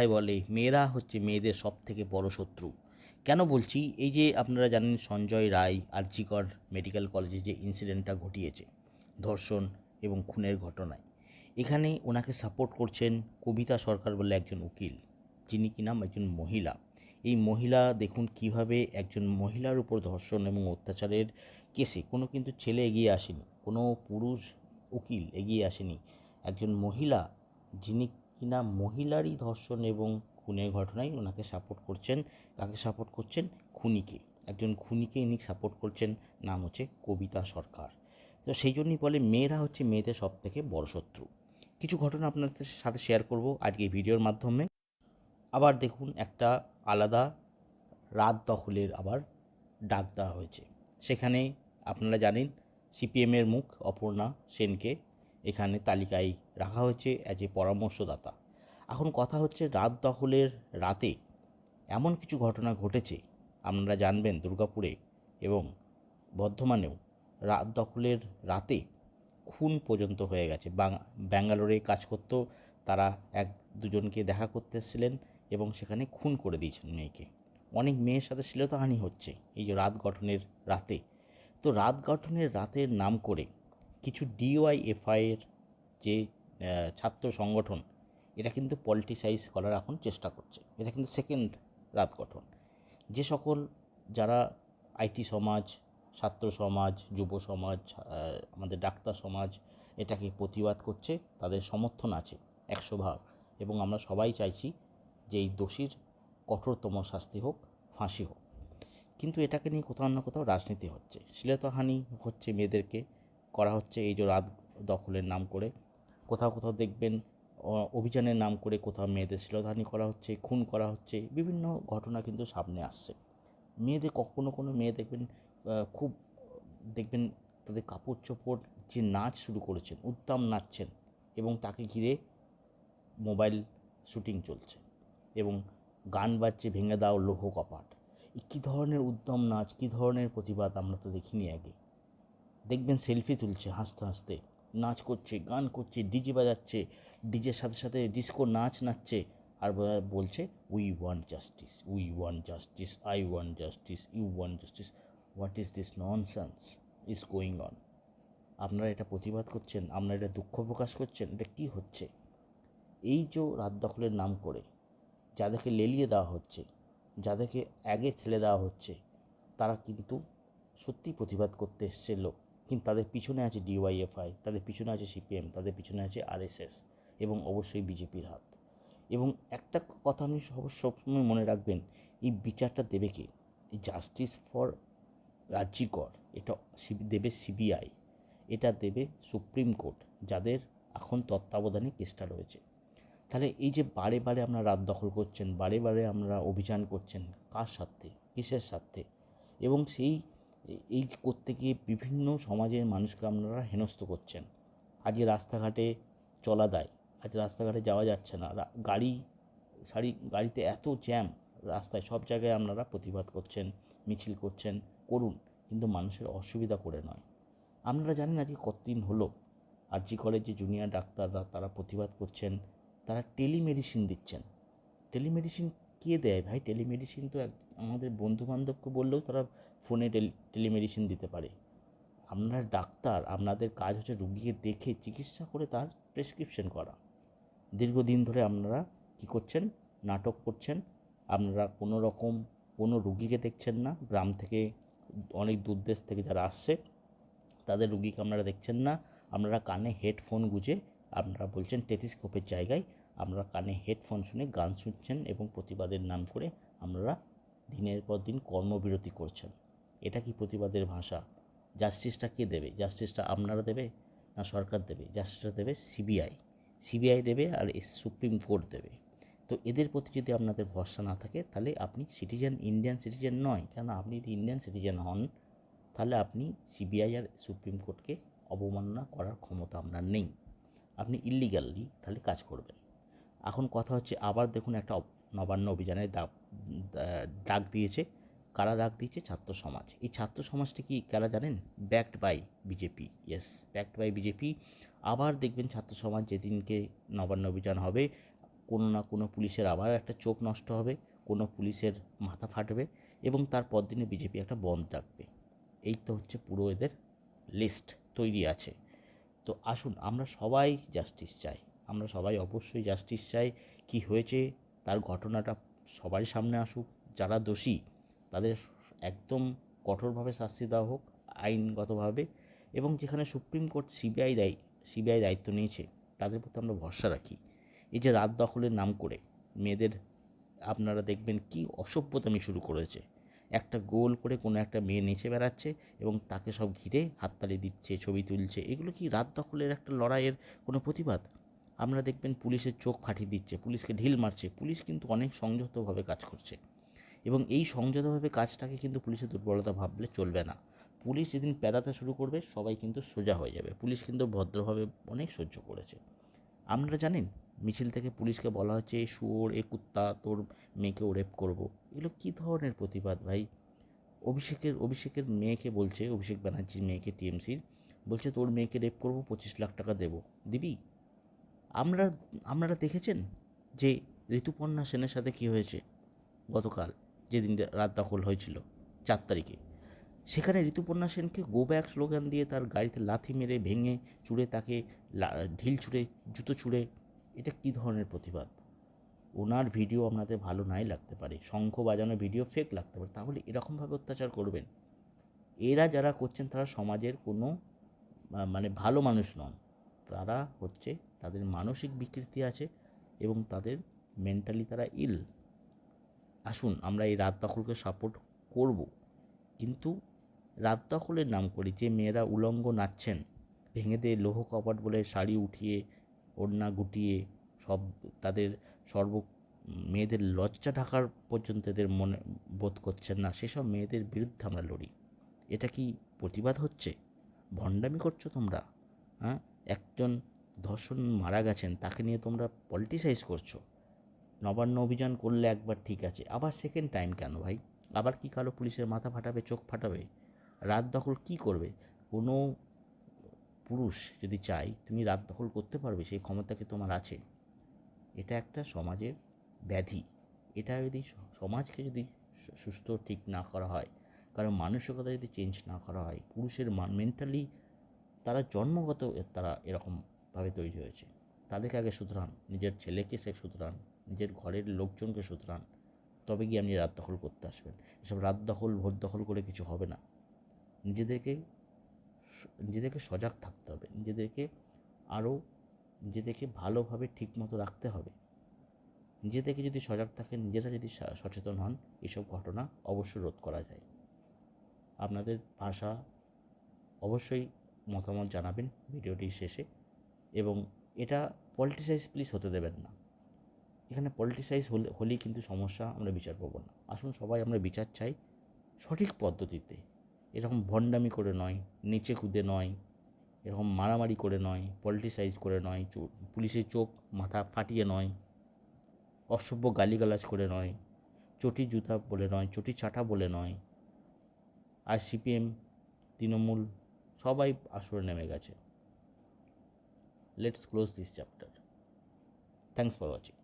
কথায় বলে, মেয়েরা হচ্ছে মেয়েদের সব থেকে বড় শত্রু। কেন বলছি? এই যে আপনারা জানেন সঞ্জয় রায় আরজিকর মেডিকেল কলেজে যে ইনসিডেন্টটা ঘটিয়েছে, ধর্ষণ এবং খুনের ঘটনায়। এখানে ওনাকে সাপোর্ট করছেন কবিতা সরকার বলে একজন উকিল, যিনি কি নাম? একজন মহিলা। এই মহিলা দেখুন কীভাবে একজন মহিলার উপর ধর্ষণ এবং অত্যাচারের কেসে কোনো কিন্তু ছেলে এগিয়ে আসেনি, কোনো পুরুষ উকিল এগিয়ে আসেনি। একজন মহিলা যিনি কিনা মহিলারই ধর্ষণ এবং খুনের ঘটনায় ওনাকে সাপোর্ট করছেন, কাকে সাপোর্ট করছেন? খুনিকে। একজন খুনিকে ইনি সাপোর্ট করছেন, নাম হচ্ছে কবিতা সরকার। তো সেই জন্যই বলে মেয়েরা হচ্ছে মেয়েদের সব থেকে বড় শত্রু। কিছু ঘটনা আপনাদের সাথে শেয়ার করব আজকে ভিডিওর মাধ্যমে। আবার দেখুন একটা আলাদা রাত দখলের আবার ডাক দেওয়া হয়েছে। সেখানে আপনারা জানেন সিপিএমের মুখ অপর্ণা সেনকে এখানে তালিকায় রাখা হয়েছে অ্যাজ এ পরামর্শদাতা। এখন কথা হচ্ছে, রাত দখলের রাতে এমন কিছু ঘটনা ঘটেছে, আপনারা জানবেন দুর্গাপুরে এবং বর্ধমানেও রাত দখলের রাতে খুন পর্যন্ত হয়ে গেছে। ব্যাঙ্গালোরে কাজ করতো, তারা এক দুজনকে দেখা করতে এসেছিলেন এবং সেখানে খুন করে দিয়েছেন মেয়েকে। অনেক মেয়ের সাথে শ্লীলতাহানি হচ্ছে, এই যে রাত গঠনের রাতে। তো রাত গঠনের রাতের নাম করে কিছু ডিওয়াইএফআইয়ের যে ছাত্র সংগঠন, এটা কিন্তু পলিটিসাইজ করার এখন চেষ্টা করছে। এটা কিন্তু সেকেন্ড রাত গঠন। যে সকল যারা আইটি সমাজ, ছাত্র সমাজ, যুব সমাজ আমাদের ডাক্তার সমাজ, এটাকে প্রতিবাদ করছে, তাদের সমর্থন আছে একশো ভাগ। এবং আমরা সবাই চাইছি যে এই দোষীর কঠোরতম শাস্তি হোক, ফাঁসি হোক। কিন্তু এটাকে নিয়ে কোথাও না কোথাও রাজনীতি হচ্ছে। শ্লীলতাহানি হচ্ছে মেয়েদেরকে। করা হচ্ছে এই যে রাত দখলের নাম করে। কোথাও কোথাও দেখবেন অভিযানের নাম করে কোথাও মেয়েদের শ্লীলতাহানি করা হচ্ছে, খুন করা হচ্ছে, বিভিন্ন ঘটনা কিন্তু সামনে আসছে। মেয়েদের কখনো কোনো মেয়ে দেখবেন খুব, দেখবেন তাদের কাপড় চোপড় যে নাচ শুরু করেছেন উদ্দাম নাচছেন এবং তাকে ঘিরে মোবাইল শুটিং চলছে এবং গান বাজছে ভেঙে দাও লৌহ কপাট কী ধরনের উদ্যম নাচ, কী ধরনের প্রতিবাদ আমরা তো দেখিনি আগে। দেখবেন সেলফি তুলছে, হাসতে হাসতে। নাচ করছে, গান করছে, ডিজে বাজাচ্ছে, ডিজের সাথে সাথে ডিস্কো নাচ নাচছে। আর বলছে we want justice we want justice I want justice you want justice what is this nonsense is going on আপনারা এটা প্রতিবাদ করছেন, আপনারা এটা দুঃখ প্রকাশ করছেন, এটা কী হচ্ছে? এই যে রাত দখলের নাম করে, যাদেরকে লেলিয়ে দেওয়া হচ্ছে, যাদেরকে আগে ঠেলে দেওয়া হচ্ছে, তারা কিন্তু সত্যি প্রতিবাদ করতে এসছে লোক। কিন্তু তাদের পিছনে আছে ডিওয়াইএফআই তাদের পিছনে আছে সিপিএম তাদের পিছনে আছে আরএসএস এবং অবশ্যই বিজেপির হাত। এবং একটা কথা আপনি সব, সবসময় মনে রাখবেন, এই বিচারটা দেবে কে? জাস্টিস ফর রাজ্যিকর এটা দেবে সিবিআই এটা দেবে সুপ্রিম কোর্ট যাদের এখন তত্ত্বাবধানে কেসটা রয়েছে। তাহলে এই যে বারে বারে আপনারা রাত দখল করছেন, বারে বারে আমরা অভিযান করছেন, কার স্বার্থে? কিসের স্বার্থে? এবং সেই এই করতে গিয়ে বিভিন্ন সমাজের মানুষকে আপনারা হেনস্থ করছেন। আজকে রাস্তাঘাটে চলা দেয়, আজ রাস্তাঘাটে যাওয়া যাচ্ছে না। গাড়ি, সারি, গাড়িতে এত জ্যাম রাস্তায়, সব জায়গায় আপনারা প্রতিবাদ করছেন, মিছিল করছেন, করুন, কিন্তু মানুষের অসুবিধা করে নয়। আপনারা জানেন আজকে কতদিন হলো? আরজি কলেজ যে জুনিয়র ডাক্তাররা তারা প্রতিবাদ করছেন, তারা টেলিমেডিসিন দিচ্ছেন। টেলিমেডিসিন কে দেয়। ভাই টেলিমেডিসিন তো আমাদের বন্ধু বান্ধবকে বললেও তারা ফোনে টেলি টেলিমেডিসিন দিতে পারে। আপনারা ডাক্তার, আপনাদের কাজ হচ্ছে রুগীকে দেখে চিকিৎসা করে তার প্রেসক্রিপশন করা। দীর্ঘদিন ধরে আপনারা কী করছেন? নাটক করছেন। আপনারা কোনো রকম কোনো রুগীকে দেখছেন না। গ্রাম থেকে, অনেক দূর দেশ থেকে যারা আসছে, তাদের রুগীকে আপনারা দেখছেন না। আপনারা কানে হেডফোন গুঁজে আপনারা বলছেন টেথিস্কোপের জায়গায় আপনারা কানে হেডফোন শুনে গান শুনছেন এবং প্রতিবাদের নাম করে আপনারা দিনের পর দিন কর্মবিরতি করছেন। এটা কি প্রতিবাদের ভাষা? জাস্টিসটা কে দেবে? জাস্টিসটা আপনারা দেবে না সরকার দেবে? জাস্টিসটা দেবে সিবিআই। সিবিআই দেবে আর সুপ্রিম কোর্ট দেবে। তো এদের প্রতি যদি আপনাদের ভরসা না থাকে, তাহলে আপনি সিটিজেন ইন্ডিয়ান সিটিজেন নয়। কেন আপনি যদি ইন্ডিয়ান সিটিজেন হন, তাহলে আপনি সিবিআই আর সুপ্রিম কোর্টকে অবমাননা করার ক্ষমতা আপনার নেই। আপনি ইলিগালি তাহলে কাজ করবেন। এখন কথা হচ্ছে আবার দেখুন একটা নবান্ন অভিযানের ডাক ডাক দিয়েছে। কারা ডাক দিয়েছে? ছাত্র সমাজ। এই ছাত্র সমাজটি কি কারা জানেন? Backed by BJP yes backed by BJP আবার দেখবেন ছাত্র সমাজ যেদিনকে নবান্ন অভিযান হবে, কোনো না কোনো পুলিশের আবার একটা চোখ নষ্ট হবে, কোনো পুলিশের মাথা ফাটবে এবং তার পরদিনে বিজেপি একটা বন্ধ ডাকবে এই তো হচ্ছে পুরো এদের লিস্ট তৈরি আছে। তো আসুন আমরা সবাই জাস্টিস চাই। আমরা সবাই অবশ্যই জাস্টিস চাই, কি হয়েছে, তার ঘটনাটা সবার সামনে আসুক, যারা দোষী, তাদের একদম কঠোরভাবে শাস্তি দেওয়া হোক, আইনগতভাবে এবং যেখানে সুপ্রিম কোর্ট সিবিআই দায়ী সিবিআই দায়িত্ব নিয়েছে, তাদের প্রতি আমরা ভরসা রাখি। এই যে রাত দখলের নাম করে মেয়েদের, আপনারা দেখবেন কি অসভ্যতামি শুরু করেছে। একটা গোল করে কোনো একটা মেয়ে নেচে বেড়াচ্ছে এবং তাকে সব ঘিরে হাততালি দিচ্ছে, ছবি তুলছে। এগুলো কি রাত দখলের একটা লড়াইয়ের কোনো প্রতিবাদ? আপনারা দেখবেন পুলিশের চোখ ফাটিয়ে দিচ্ছে, পুলিশকে ঢিল মারছে, পুলিশ কিন্তু অনেক সংযতভাবে কাজ করছে। এবং এই সংযতভাবে কাজটাকে কিন্তু পুলিশের দুর্বলতা ভাবলে চলবে না। পুলিশ যেদিন পেদাতে শুরু করবে, সবাই কিন্তু সোজা হয়ে যাবে। পুলিশ কিন্তু ভদ্রভাবে অনেক সহ্য করেছে। আপনারা জানেন, মিছিল থেকে পুলিশকে বলা হচ্ছে "এই শুয়োর, এ কুত্তা, তোর মেয়েকেও রেপ করব। এগুলো কী ধরনের প্রতিবাদ ভাই? অভিষেকের অভিষেকের মেয়েকে বলছে, অভিষেক ব্যানার্জির মেয়েকে টিএমসির, বলছে, তোর মেয়েকে রেপ করব, পঁচিশ লাখ টাকা দেবো। দিবি? আমরা, আপনারা দেখেছেন যে ঋতুপর্ণা সেনের সাথে কী হয়েছে? গতকাল যেদিন রাত দখল হয়েছিল, চার তারিখে। সেখানে ঋতুপর্ণা সেনকে গো ব্যাক স্লোগান দিয়ে তার গাড়িতে লাথি মেরে ভেঙে চুড়ে তাকে ঢিল ছুঁড়ে জুতো ছুঁড়ে এটা কী ধরনের প্রতিবাদ? ওনার ভিডিও আপনাদের ভালো নাই লাগতে পারে, শঙ্খ বাজানো ভিডিও ফেক লাগতে পারে, তাহলে এরকমভাবে অত্যাচার করবেন। এরা যারা করছেন তারা সমাজের কোনো মানে ভালো মানুষ নন, তারা হচ্ছে তাদের মানসিক বিকৃতি আছে এবং তাদের মেন্টালি তারা ইল আসুন, আমরা এই রাত দখলকে সাপোর্ট করব। কিন্তু রাত দখলের নাম করে, যে মেয়েরা উলঙ্গ নাচছেন, ভেঙে দিয়ে লৌহ কপাট বলে শাড়ি উঠিয়ে, ওড়না গুটিয়ে, সব তাদের সর্ব মেয়েদের লজ্জা ঢাকার পর্যন্ত এদের মনে বোধ করছেন না। সেসব মেয়েদের বিরুদ্ধে আমরা লড়ি। এটা কি প্রতিবাদ হচ্ছে? ভণ্ডামি করছ তোমরা হ্যাঁ? একজন ধর্ষণ মারা গেছেন, তাকে নিয়ে তোমরা পলিটিসাইজ করছ। নবান্ন অভিযান করলে একবার ঠিক আছে, আবার সেকেন্ড টাইম কেন ভাই? আবার কি কালো পুলিশের মাথা ফাটাবে, চোখ ফাটাবে? রাত দখল কি করবে? কোনো পুরুষ যদি চাই তুমি রাত দখল করতে পারবে, সেই ক্ষমতা কি তোমার আছে? এটা একটা সমাজের ব্যাধি। এটা যদি সমাজকে যদি সুস্থ ঠিক না করা হয় কারণ মানসিকতা যদি চেঞ্জ না করা হয়, পুরুষের মেন্টালি তারা জন্মগত তারা তারা এরকমভাবে তৈরি হয়েছে। তাদেরকে আগে সুতরান নিজের ছেলেকে সে সুতরান নিজের ঘরের লোকজনকে সুতরান তবে গিয়ে আপনি রাত দখল করতে আসবেন। এসব রাত দখল ভোট দখল করে কিছু হবে না। নিজেদেরকে নিজেদেরকে সজাগ থাকতে হবে। নিজেদেরকে আরও, নিজেদেরকে ভালোভাবে ঠিকমতো রাখতে হবে। নিজেদেরকে যদি সজাগ থাকেন, নিজেরা যদি সচেতন হন, এসব ঘটনা অবশ্যই রোধ করা যায়। আপনাদের ভাষা অবশ্যই মতামত জানাবেন ভিডিওটির শেষে। এবং এটা পলিটিসাইজ প্লিজ হতে দেবেন না। এখানে পলিটিসাইজ হলে, হলেই কিন্তু সমস্যা আমরা বিচার পাবো না। আসুন সবাই আমরা বিচার চাই সঠিক পদ্ধতিতে। এরকম ভণ্ডামি করে নয়, নিচে কুদে নয়, এরকম মারামারি করে নয় পলিটিসাইজ করে নয় পুলিশের চোখ মাথা ফাটিয়ে নয়, অসভ্য গালিগালাজ করে নয়, চটি জুতা বলে নয়, চটি চাটা বলে নয়, আর সিপিএম তৃণমূল সবাই আসরে নেমে গেছে। Let's close this chapter thanks for watching